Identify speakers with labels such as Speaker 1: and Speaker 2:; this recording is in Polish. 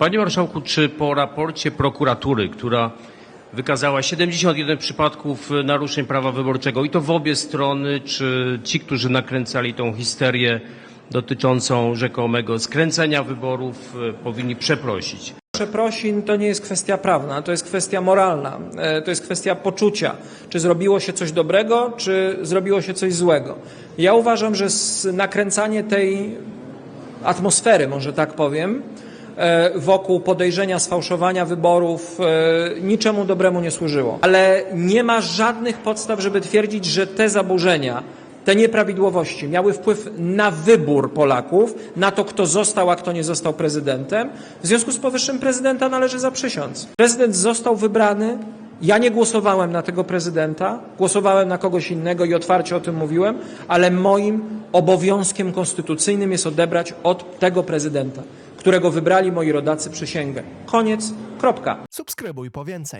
Speaker 1: Panie Marszałku, czy po raporcie prokuratury, która wykazała 71 przypadków naruszeń prawa wyborczego i to w obie strony, czy ci, którzy nakręcali tą histerię dotyczącą rzekomego skręcenia wyborów, e, powinni przeprosić?
Speaker 2: Przeprosin to nie jest kwestia prawna, to jest kwestia moralna, e, to jest kwestia poczucia, czy zrobiło się coś dobrego, czy zrobiło się coś złego. Ja uważam, że nakręcanie tej atmosfery, może tak powiem, wokół podejrzenia sfałszowania wyborów e, niczemu dobremu nie służyło. Ale nie ma żadnych podstaw, żeby twierdzić, że te zaburzenia, te nieprawidłowości miały wpływ na wybór Polaków, na to, kto został, a kto nie został prezydentem. W związku z powyższym prezydenta należy zaprzysiąc. Prezydent został wybrany. Ja nie głosowałem na tego prezydenta, głosowałem na kogoś innego i otwarcie o tym mówiłem, ale moim obowiązkiem konstytucyjnym jest odebrać od tego prezydenta, którego wybrali moi rodacy przysięgę. Koniec, kropka.
Speaker 3: Subskrybuj po więcej.